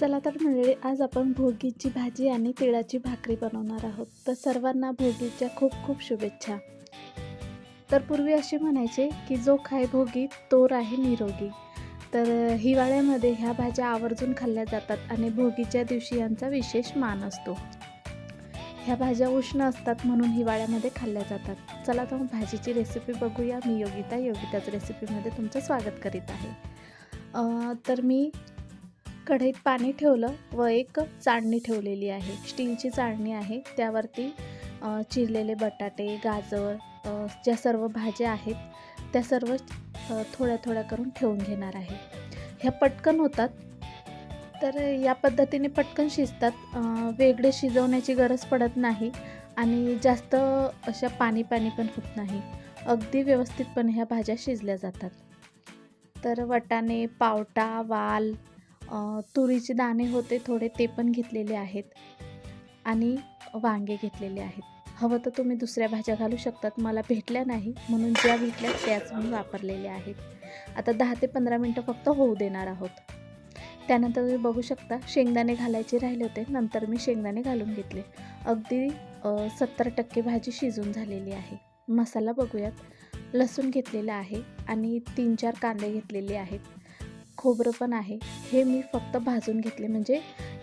चला तर मंडळी आज आपण भोगीची भाजी आणि तिळाची भाकरी बनवणार आहोत. तर सर्वांना भोगीच्या खूप खूप शुभेच्छा. तर पूर्वी असे म्हणायचे की जो खाय भोगी तो राही निरोगी. तर हिवाळ्यामध्ये ह्या भाज्या आवर्जून खाल्ल्या जातात आणि भोगीच्या दिवशी यांचा विशेष मान असतो. ह्या भाज्या उष्ण असतात म्हणून हिवाळ्यामध्ये खाल्ल्या जातात. चला तर मग भाजीची रेसिपी बघूया. मी योगिता योगिताच रेसिपीमध्ये तुमचं स्वागत करीत आहे. तर मी कढईत पाणी ठेवलं व एक चाळणी ठेवलेली आहे. स्टीलची चाळणी आहे. त्यावरती चिरलेले बटाटे गाजर ज्या सर्व भाज्या आहेत त्या सर्व थोड्या थोड्या करून ठेवून घेणार आहे. ह्या पटकन होतात. तर या पद्धतीने पटकन शिजतात. वेगळे शिजवण्याची गरज पडत नाही आणि जास्त अशा पाणी पाणी पण होत नाही. अगदी व्यवस्थितपणे ह्या भाज्या शिजल्या जातात. तर वटाणे पावटा वाल तुरीचे दाणे होते थोडे ते पण घेतलेले आहेत. आणि वांगे घेतलेले आहेत. हवं तर तुम्ही दुसऱ्या भाज्या घालू शकतात. मला भेटल्या नाही म्हणून ज्या भेटल्या त्याच मी वापरलेल्या आहेत. आता दहा ते पंधरा मिनटं फक्त होऊ देणार आहोत. त्यानंतर तुम्ही बघू शकता शेंगदाणे घालायचे राहिले होते. नंतर मी शेंगदाणे घालून घेतले. अगदी सत्तर टक्के भाजी शिजून झालेली आहे. मसाला बघूयात. लसूण घेतलेला आहे आणि तीन चार कांदे घेतलेले आहेत. खोबरं पण आहे. हे मी फक्त भाजून घेतले. म्हणजे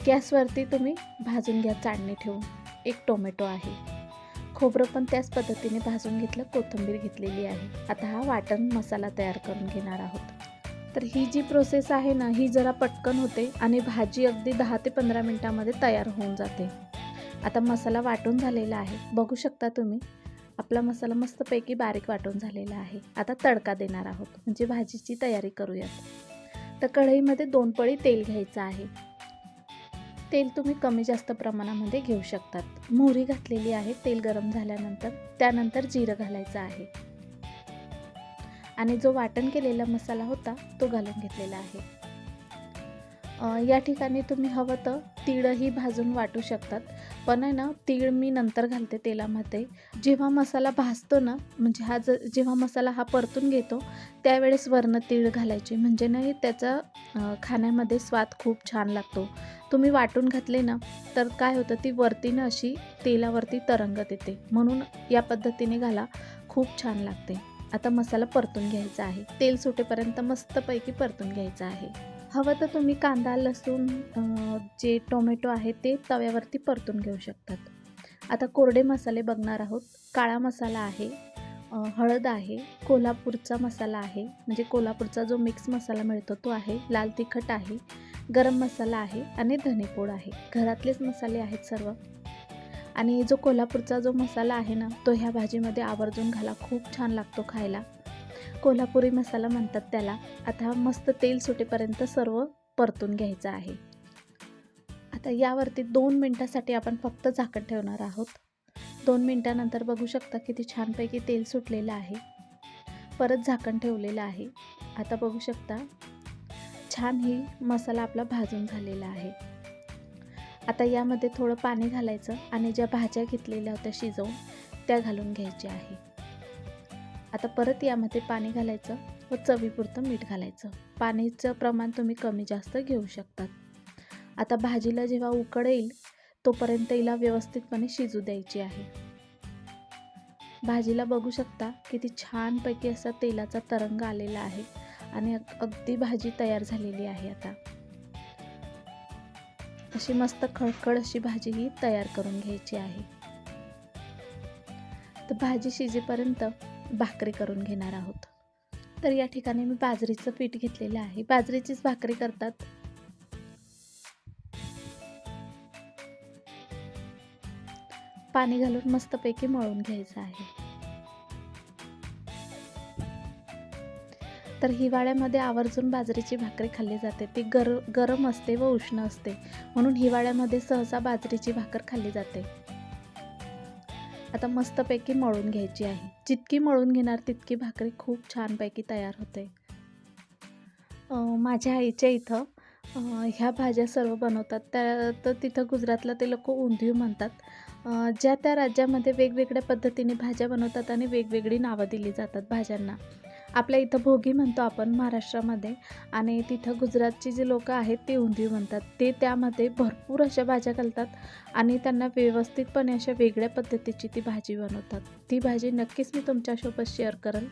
गॅसवरती तुम्ही भाजून घ्या चाळणी ठेवून. एक टोमॅटो आहे. खोबरं पण त्याच पद्धतीने भाजून घेतलं. कोथिंबीर घेतलेली आहे. आता हा वाटण मसाला तयार करून घेणार आहोत. तर ही जी प्रोसेस आहे ना ही जरा पटकन होते आणि भाजी अगदी दहा ते पंधरा मिनटामध्ये तयार होऊन जाते. आता मसाला वाटून झालेला आहे. बघू शकता तुम्ही आपला मसाला मस्तपैकी बारीक वाटून झालेला आहे. आता तडका देणार आहोत. म्हणजे भाजीची तयारी करूयात. तर कढईमध्ये दोन पळी तेल घ्यायचं आहे. तेल तुम्ही कमी जास्त प्रमाणामध्ये घेऊ शकतात. मोहरी घातलेली आहे तेल गरम झाल्यानंतर त्यानंतर जिरं घालायचं आहे. आणि जो वाटण केलेला मसाला होता तो घालून घेतलेला आहे. या ठिकाणी तुम्ही हवं तर तीळही भाजून वाटू शकतात. पण आहे ना तीळ मी नंतर घालते तेलामध्ये. जेव्हा मसाला भाजतो ना म्हणजे हा ज जेव्हा मसाला हा परतून घेतो त्यावेळेस वर्ण तीळ घालायचे. म्हणजे नाही त्याचा खाण्यामध्ये स्वाद खूप छान लागतो. तुम्ही वाटून घातले ना तर काय होतं ती वरतीनं अशी तेलावरती तरंगत येते म्हणून या पद्धतीने घाला खूप छान लागते. आता मसाला परतून घ्यायचा आहे. तेल सुटेपर्यंत मस्तपैकी परतून घ्यायचं आहे. हवं तर तुम्ही कांदा लसूण जे टोमॅटो आहे ते तव्यावरती परतून घेऊ शकतात. आता कोरडे मसाले बघणार आहोत. काळा मसाला आहे हळद आहे कोल्हापूरचा मसाला आहे म्हणजे कोल्हापूरचा जो मिक्स मसाला मिळतो तो आहे लाल तिखट आहे गरम मसाला आहे आणि धनेपूड आहे. घरातलेच मसाले आहेत सर्व. आणि जो कोल्हापूरचा जो मसाला आहे ना तो ह्या भाजीमध्ये आवर्जून घाला खूप छान लागतो खायला. कोल्हापुरी मसाला म्हणतात त्याला. आता मस्त तेल सुटेपर्यंत सर्व परतून घ्यायचं आहे. आता यावरती दोन मिनटासाठी आपण फक्त झाकण ठेवणार आहोत. दोन मिनटानंतर बघू शकता किती छानपैकी तेल सुटलेलं आहे. परत झाकण ठेवलेलं आहे. आता बघू शकता छान ही मसाला आपला भाजून झालेला आहे. आता यामध्ये थोडं पाणी घालायचं आणि ज्या भाज्या घेतलेल्या होत्या शिजवून त्या घालून घ्यायच्या आहे. आता परत यामध्ये पाणी घालायचं व चवीपुरतं मीठ घालायचं. पाणीचं प्रमाण तुम्ही कमी जास्त घेऊ शकतात. आता भाजीला जेव्हा उकड येईल तोपर्यंत हिला व्यवस्थितपणे शिजू द्यायची आहे. भाजीला बघू शकता किती छानपैकी असा तेलाचा तरंग आलेला आहे आणि अगदी भाजी तयार झालेली आहे आता. अशी मस्त खळखळ अशी भाजी ही तयार करून घ्यायची आहे. तर भाजी शिजेपर्यंत भाकरी करून घेणार आहोत. तर या ठिकाणी मी बाजरीचं पीठ घेतलेलं आहे. बाजरीचीच भाकरी करतात. पाणी घालून मस्तपैकी मळून घ्यायचं आहे. तर हिवाळ्यामध्ये आवर्जून बाजरीची भाकरी खाल्ली जाते. ती गर गरम असते व उष्ण असते. म्हणून हिवाळ्यामध्ये सहसा बाजरीची भाकर खाल्ली जाते. आता मस्तपैकी मळून घ्यायची आहे. जितकी मळून घेणार तितकी भाकरी खूप छानपैकी तयार होते. माझ्या आईच्या इथं ह्या भाज्या सर्व बनवतात. त्या तर तिथं गुजरातला ते लोक उंधियू म्हणतात. ज्या त्या राज्यामध्ये वेगवेगळ्या पद्धतीने भाज्या बनवतात आणि वेगवेगळी नावं दिली जातात भाज्यांना. आपल्या इथं भोगी म्हणतो आपण महाराष्ट्रामध्ये. आणि तिथं गुजरातची जी लोकं आहेत ते उंदीव म्हणतात. ते त्यामध्ये भरपूर अशा भाज्या घालतात आणि त्यांना व्यवस्थितपणे अशा वेगळ्या पद्धतीची ती भाजी बनवतात. ती भाजी नक्कीच मी तुमच्यासोबत शेअर करेल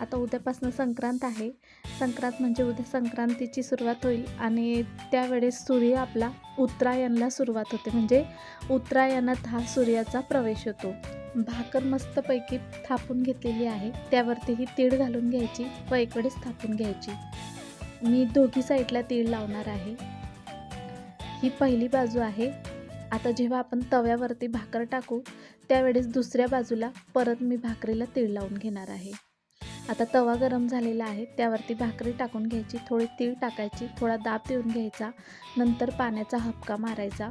आता उद्यापासून संक्रांत आहे. संक्रांत म्हणजे उद्या संक्रांतीची सुरुवात होईल आणि त्यावेळेस सूर्य आपला उत्तरायणला सुरुवात होते. म्हणजे उत्तरायणात हा सूर्याचा प्रवेश होतो. भाकर मस्तपैकी थापून घेतलेली आहे. त्यावरती ही तीळ घालून घ्यायची व इकडेच थापून घ्यायची. मी दोघी साईडला तीळ लावणार आहे. ही पहिली बाजू आहे. आता जेव्हा आपण तव्यावरती भाकर टाकू त्यावेळेस दुसऱ्या बाजूला परत मी भाकरीला तीळ लावून घेणार आहे. आता तवा गरम झालेला आहे. त्यावरती भाकरी टाकून घ्यायची. थोडी तीळ टाकायची. थोडा दाब देऊन घ्यायचा. नंतर पाण्याचा हपका मारायचा.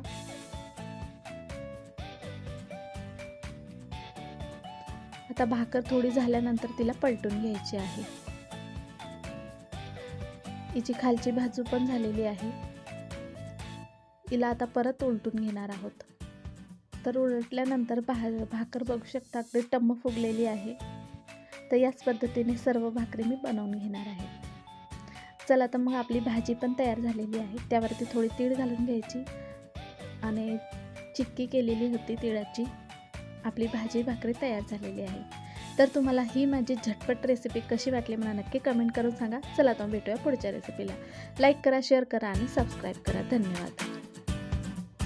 आता भाकर थोडी झाल्यानंतर तिला पलटून घ्यायची आहे. हिची खालची बाजू पण झालेली आहे. हिला आता परत उलटून घेणार आहोत. तर उलटल्यानंतर भा भाकर बघू शकता अगदी टम्म फुगलेली आहे. तर याच पद्धतीने सर्व भाकरी मी बनवून घेणार आहे. चला तर मग आपली भाजी पण तयार झालेली आहे. त्यावरती थोडी तीळ घालून घ्यायची. आणि चिक्की केलेली होती तिळाची. आपली भाजी भाकरी तयार झालेली आहे. तर तुम्हाला ही माझी झटपट रेसिपी कशी वाटली मला नक्की कमेंट करून सांगा. चला तर भेटूया पुढच्या रेसिपीला लाईक करा शेअर करा आणि सबस्क्राईब करा. धन्यवाद.